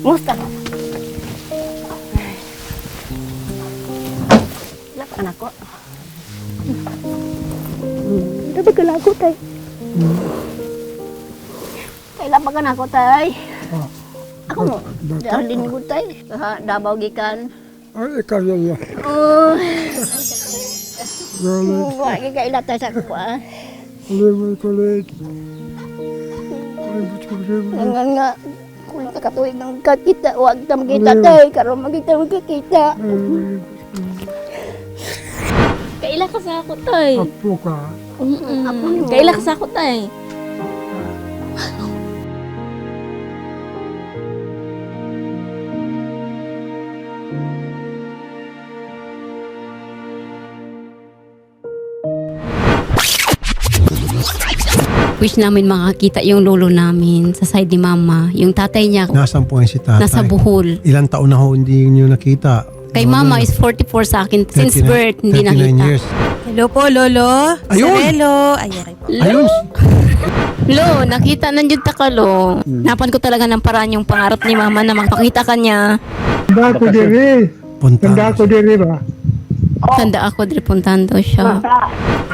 Musta ka? Wala pa anak ko. Dapat ka lago, tay. Kailan pa ka na ako, tay? Ah. Ako mo, dahilin ko, tay. Dabaw gikan. Ay, ikaw yan yan. Oh, Galit. ka kailan tayo sa ako, ah. Kulit, kulit. Kulit, kulit. Nga nga, kung nakatuwig ng kakita, huwag na magkita, tay. Karoon magkita, magkakita. Kaila ka sa ako, tay. Apo ka. Mm-mm. Kaila ka sa ako, tay. Wish namin makakita yung lolo namin sa side ni mama. Yung tatay niya Nasaan po si tatay? nasa Bohol. Ilang taon na ho hindi niyo nakita? Kay mama is 44 sa akin. Since 39 birth, hindi 39 nakita. years. Hello po, Lolo. Ayun! Sarelo. Ay, okay po. Ayun! Lo, nakita nandiyan ta ka, lo. Napan ko talaga ng paraan yung pangarap ni mama na makakita ka niya. Tanda ko diri. Punta. Tanda ko diri ba? Tanda ako, daw siya.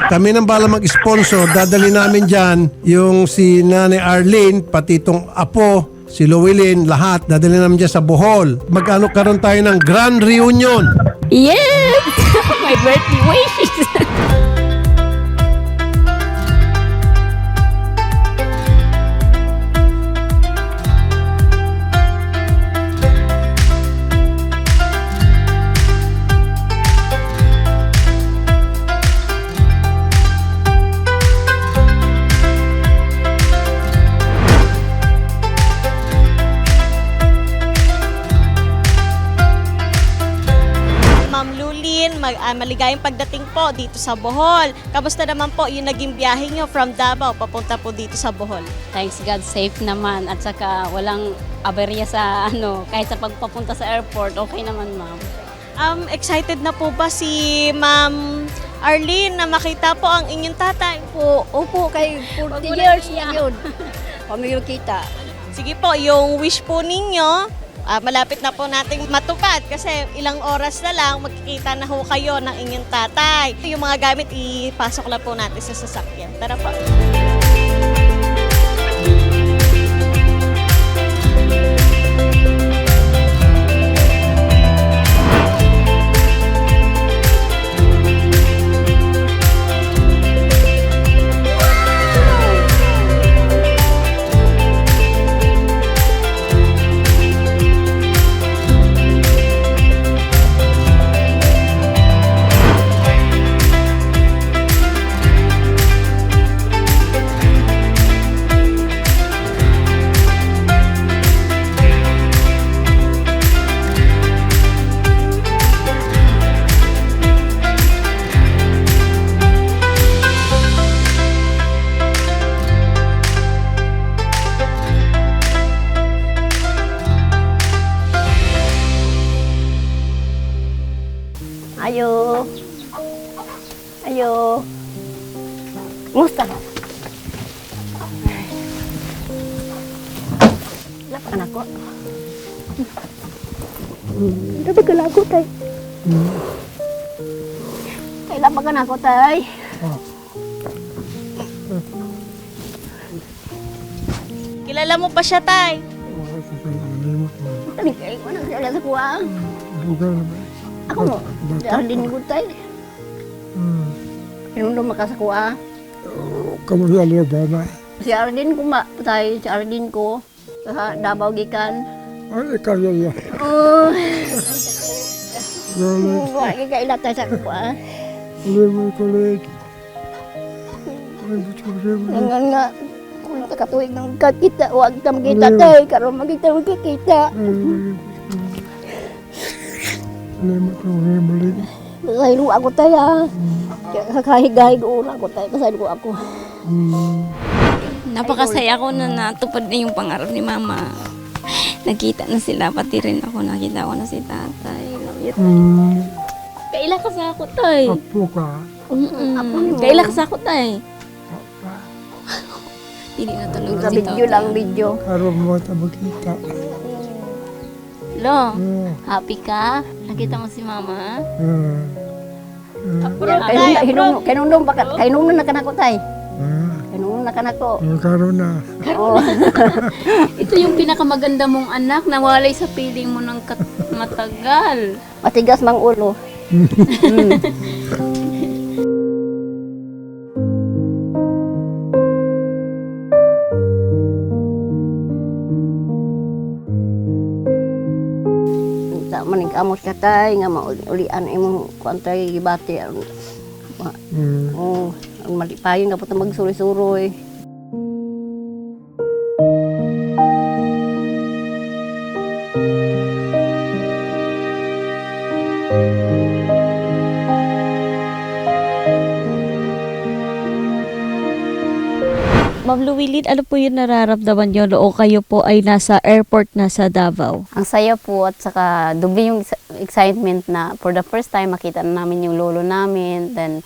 Kami nang bala mag-sponsor, dadali namin dyan yung si Nanay Arlene, pati itong apo, si Llewellyn, lahat, dadali namin dyan sa Bohol. Mag-ano karon tayo ng grand reunion. Yes! My birthday wishes! Lulin, mag, ah, maligayang pagdating po dito sa Bohol. Kamusta naman po yung naging biyahe nyo from Davao papunta po dito sa Bohol? Thanks God, safe naman. At saka walang aberya sa ano, kahit sa pagpapunta sa airport, okay naman ma'am. Um, excited na po ba si Ma'am Arlene na makita po ang inyong tatay? Po, upo kay 40 years na yun. Pamilyo kita. Sige po, yung wish po ninyo, ah, malapit na po nating matupad kasi ilang oras na lang magkikita na ho kayo ng inyong tatay. Yung mga gamit ipasok lang po natin sa sasakyan. Tara po. Ayo. Ayo. Musta ka? Wala pa anak ko. Dapat ka lago, tay. Kailan pa ka na ako, tay? Kilala mo ba siya, tay? Tali kayo ko nang sila sa kuwa. Bukan ba? Ako mo, dahilin ko, tay. Hmm. Yung lumaka sa kuwa. Kamu yan ba na? Si Arlene ko ma, tay, si Arlene ko. Kaha, Dabaw gikan. Ay, ikaw yan. Oh, Galit. wala ka tayo sa kuwa. Kulit, kulit. Kulit, kulit. Nga nga, kung nakatuwig ng kakita, huwag na magkita tayo. Karoon magkita, magkakita. Lima ko himulin. Kasaylo ako tayo. ah. Kakahigahig una ako tayo. Kasaylo ako. Napakasaya ko na natupad na yung pangarap ni mama. Nakita na sila, pati rin ako. Nakita ko na si tatay. Hmm. Kaila ka sa ako, tay. Apo ka. Mm-mm. Kaila ka sa ako, tay. Hindi na tulog Sa si video tatay. lang, video. Karoon mo ito magkita. Lo, Ah, happy ka? Nakita mo si mama? ah, Kaya hinung kinunong baka kinunong na kanako tay. ah, Kinunong na kanako. magkaroon na. Oo. Ito yung pinakamaganda mong anak, nawalay sa piling mo ng kat- matagal. Matigas mang ulo. Sa maning amos ka tay nga maulian imong kuantay gibati. Mm. Oh, ang malipayon ka po magsuri-suroy. Ma'am Luwilin, ano po yung nararamdaman nyo noong kayo po ay nasa airport na sa Davao? Ang saya po at saka dubi yung ex- excitement na for the first time makita na namin yung lolo namin. Then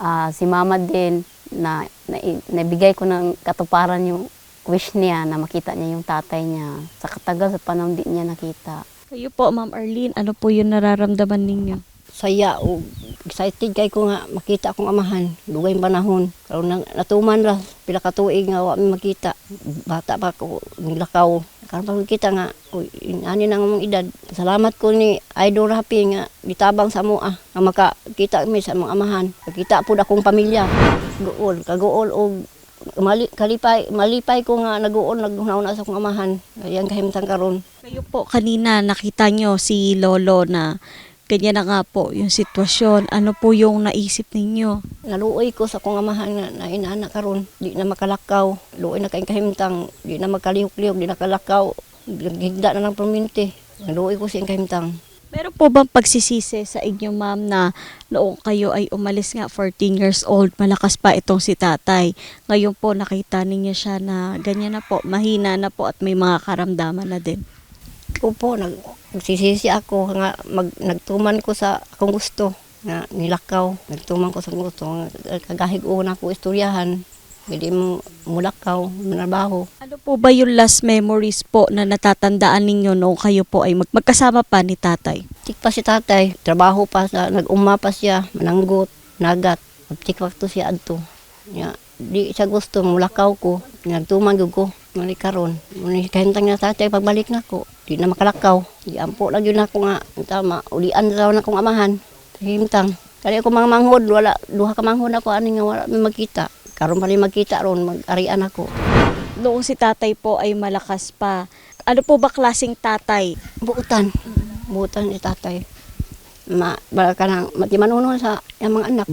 ah, si mama din na, na nabigay ko ng katuparan yung wish niya na makita niya yung tatay niya. Sa katagal sa panahon di niya nakita. Kayo po, Ma'am Arlene, ano po yung nararamdaman ninyo? Saya o excited kay ko nga makita akong amahan. Dugay panahon. Karon nang natuman ra. Pila ka tuig nga wa mi makita. Bata pa ko nilakaw karon pa kita nga uy, ani nang among edad. Salamat ko ni Idol Rapi nga gitabang sa mo ah nga makakita mi sa mga amahan. Makita pud akong pamilya. Guol kaguol og mali, kalipay malipay ko nga naguol naghunaw na sa akong amahan. Ayan kahimtang karon. Kayo po, kanina nakita nyo si Lolo na ganyan na nga po yung sitwasyon. Ano po yung naisip ninyo? Naluoy ko sa kong amahan nga na inana karon di na makalakaw luoy na kay kahimtang di na makalihok-lihok di na kalakaw higda na ng perminti naluoy ko sa kahimtang Meron po bang pagsisisi sa inyo, ma'am, na noong kayo ay umalis nga 14 years old, malakas pa itong si tatay. Ngayon po nakita ninyo siya na ganyan na po, mahina na po at may mga karamdaman na din. Ko po nag nagsisisi ako nga mag, nagtuman ko sa akong gusto nga nilakaw nagtuman ko sa gusto nga kagahig una ko istoryahan hindi mo mulakaw manabaho Ano po ba yung last memories po na natatandaan ninyo noong kayo po ay mag- magkasama pa ni tatay? Tik pa si tatay, trabaho pa sa nag-uma pa siya, mananggot, nagat. Tik pa to siya adto. Ya, di siya gusto mulakaw ko, nagtuman gyud ko. Mali karon, muni kahintang na tatay pagbalik nako, di na makalakaw. Di ampo lang yun ako nga tama, ulian daw na akong amahan. Himtang. Kali ako mga manghod, wala duha ka manghod ako ani nga wala mi magkita. Karon pa ni magkita ron, mag-arian ako. Noong si tatay po ay malakas pa, ano po ba klaseng tatay? Buutan. Buutan si tatay. Ma, bala ka nang mati manunon sa yung mga anak.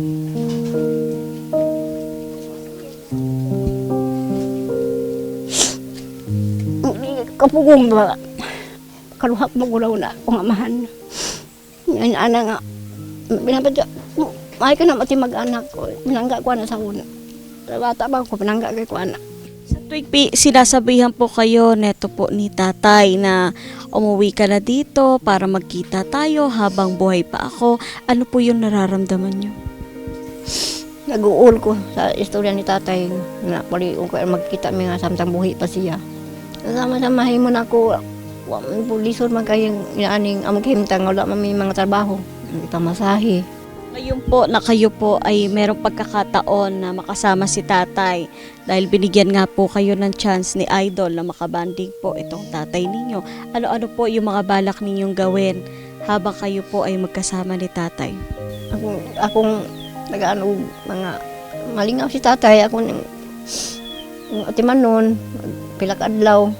Kapugong ba? Kaluhak mo gulaw na kung amahan. Yan ana nga. Binapadya. Ay ka na mati mag-anak ko. Pinangga ko na sa una. Bata ba ko, pinangga ko anak. Sa tuwing pi- sinasabihan po kayo neto po ni tatay na umuwi ka na dito para magkita tayo habang buhay pa ako, ano po yung nararamdaman nyo? Nag-uol ko sa istorya ni tatay na pali ko magkita mi nga samtang buhi pa siya. Kasama sa mahimo na ako, wa man po lisod man kayong inaaning among kahimtang wala man may mga trabaho. Hindi pa masahe. Ngayon po na kayo po ay merong pagkakataon na makasama si tatay dahil binigyan nga po kayo ng chance ni Idol na makabanding po itong tatay ninyo. Ano-ano po yung mga balak ninyong gawin habang kayo po ay magkasama ni tatay? Akong, akong nag-ano, mga malingaw si tatay. Ako nang atiman nun, pila ka adlaw,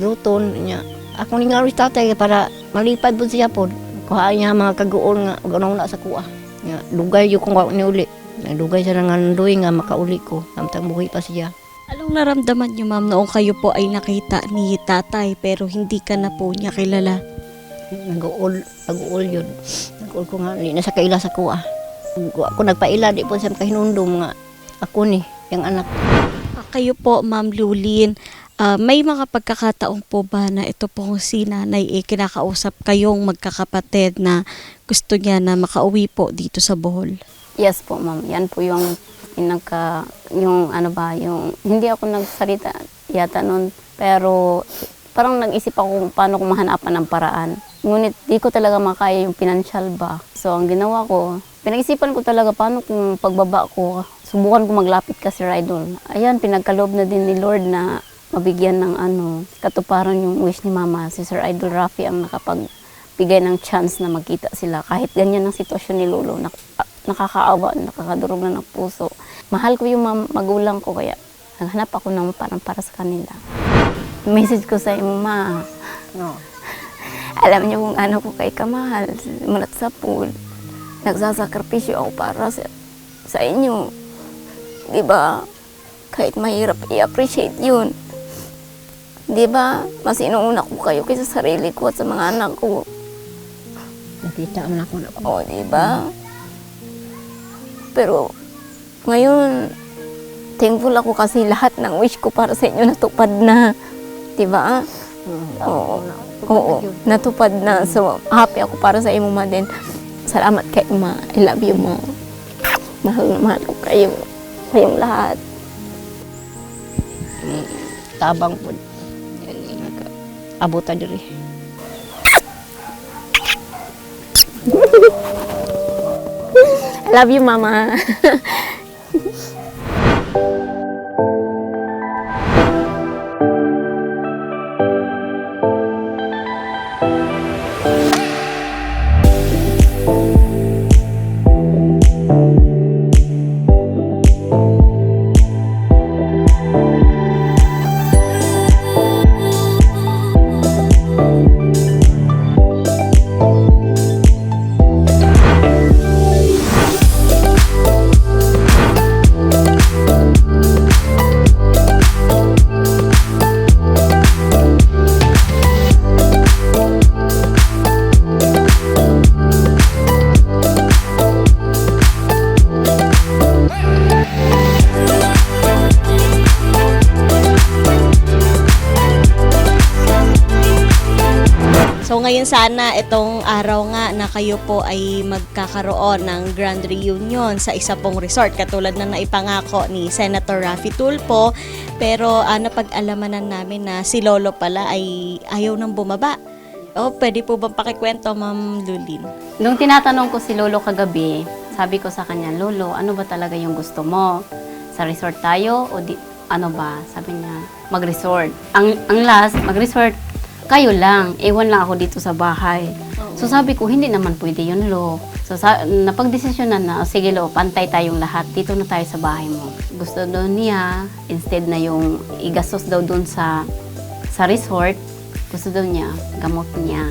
luton niya. Ako ningaw si tatay para malipad po siya po. Kuha niya mga kaguol nga, ganaw na sa kuha. Nga, lugay yung kung ni uli. Lugay siya nga nandoy nga makauli ko. Samtang buhay pa siya. Anong naramdaman niyo ma'am noong kayo po ay nakita ni tatay pero hindi ka na po niya kilala? Nag-uol, nag-uol yun. Nag-uol ko nga, hindi na sa kaila sa kuha. Ako nagpaila, di po siya makahinundom nga. Ako ni, yung anak. Ah, Kayo po, Ma'am Lulin, ah, may mga pagkakataon po ba na ito pong si nanay eh, kinakausap kayong magkakapatid na gusto niya na makauwi po dito sa Bohol? Yes po, ma'am. Yan po yung pinagka, yung ano ba, yung, hindi ako nagsalita yata noon, pero parang nag-isip ako kung paano ko mahanapan ng paraan. Ngunit di ko talaga makaya yung financial ba. So ang ginawa ko, pinag-isipan ko talaga paano kung pagbaba ko, subukan ko maglapit kasi Idol. Ayan, pinagkaloob na din ni Lord na mabigyan ng ano, katuparan yung wish ni Mama. Si Sir Idol Rafi ang nakapagbigay ng chance na magkita sila. Kahit ganyan ang sitwasyon ni Lolo, nak- nakakaawa, nakakadurog na ng puso. Mahal ko yung magulang ko kaya naghanap ako ng parang para sa kanila. Message ko sa imo, ma. No. Alam niyo kung ano ko kay kamahal, mulat sa pool. Nagsasakripisyo ako para sa, sa inyo. Di ba? Kahit mahirap, i-appreciate yun. Di ba? Mas inuuna ko kayo kaysa sarili ko at sa mga anak ko. Nakita man ako na O, di ba? Pero, ngayon, thankful ako kasi lahat ng wish ko para sa inyo natupad na. Di ba? Oo. Oo, natupad na. So, happy ako para sa imo ma din. Salamat kay ma. I love you ma. Mahal na mahal ko kayo. Kayong lahat. tabang po. Abota diri. I love you mama. ngayon sana itong araw nga na kayo po ay magkakaroon ng grand reunion sa isa pong resort katulad na naipangako ni Senator Raffy Tulfo pero uh, napag-alamanan namin na si Lolo pala ay ayaw nang bumaba. O pwede po bang pakikwento Ma'am Lulin? Nung tinatanong ko si Lolo kagabi, sabi ko sa kanya, Lolo, ano ba talaga yung gusto mo? Sa resort tayo o di, ano ba? Sabi niya, mag-resort. Ang, ang last, mag-resort, kayo lang. Ewan lang ako dito sa bahay. So sabi ko, hindi naman pwede yun, Lo. So sa, napagdesisyonan na, "O, sige Lo, pantay tayong lahat. Dito na tayo sa bahay mo. Gusto daw niya, instead na yung igastos daw doon sa sa resort, gusto daw niya, gamot niya.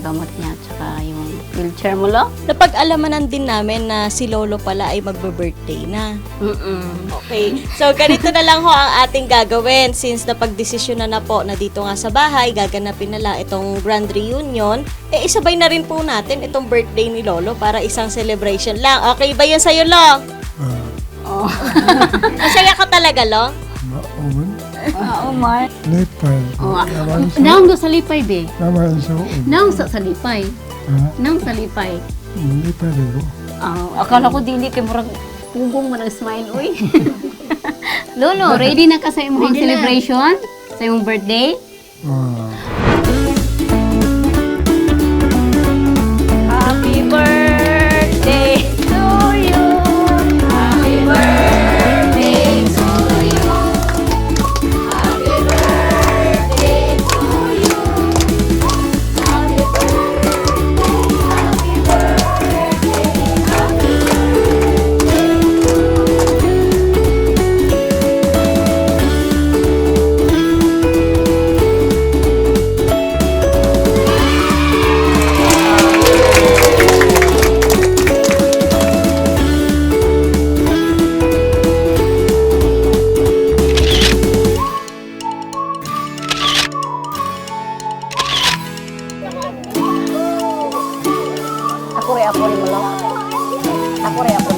Oo, gamot niya. Tsaka yung wheelchair mo, Lo. Napag-alamanan din namin na si Lolo pala ay magbe-birthday na. Mm-mm. Okay. So, ganito na lang ho ang ating gagawin. Since napagdesisyon na na po na dito nga sa bahay, gaganapin nila itong grand reunion, eh isabay na rin po natin itong birthday ni Lolo para isang celebration lang. Okay ba yun sa'yo, Lo? Ah, Masaya ka talaga, Lo? Maoman. Oo, Mar. Lepay. Oh, Naman sa, Naong do sa lipay, be. naman sa uod. Naong sa salipay. Ha? Naong sa lipay. Lepay rin ko. Ah, akala ko dili kay murag pugong mo nag-smile, uy. Lolo, ready na ka sa imong celebration? Sa imong birthday? Ah, aku rin ako aku mo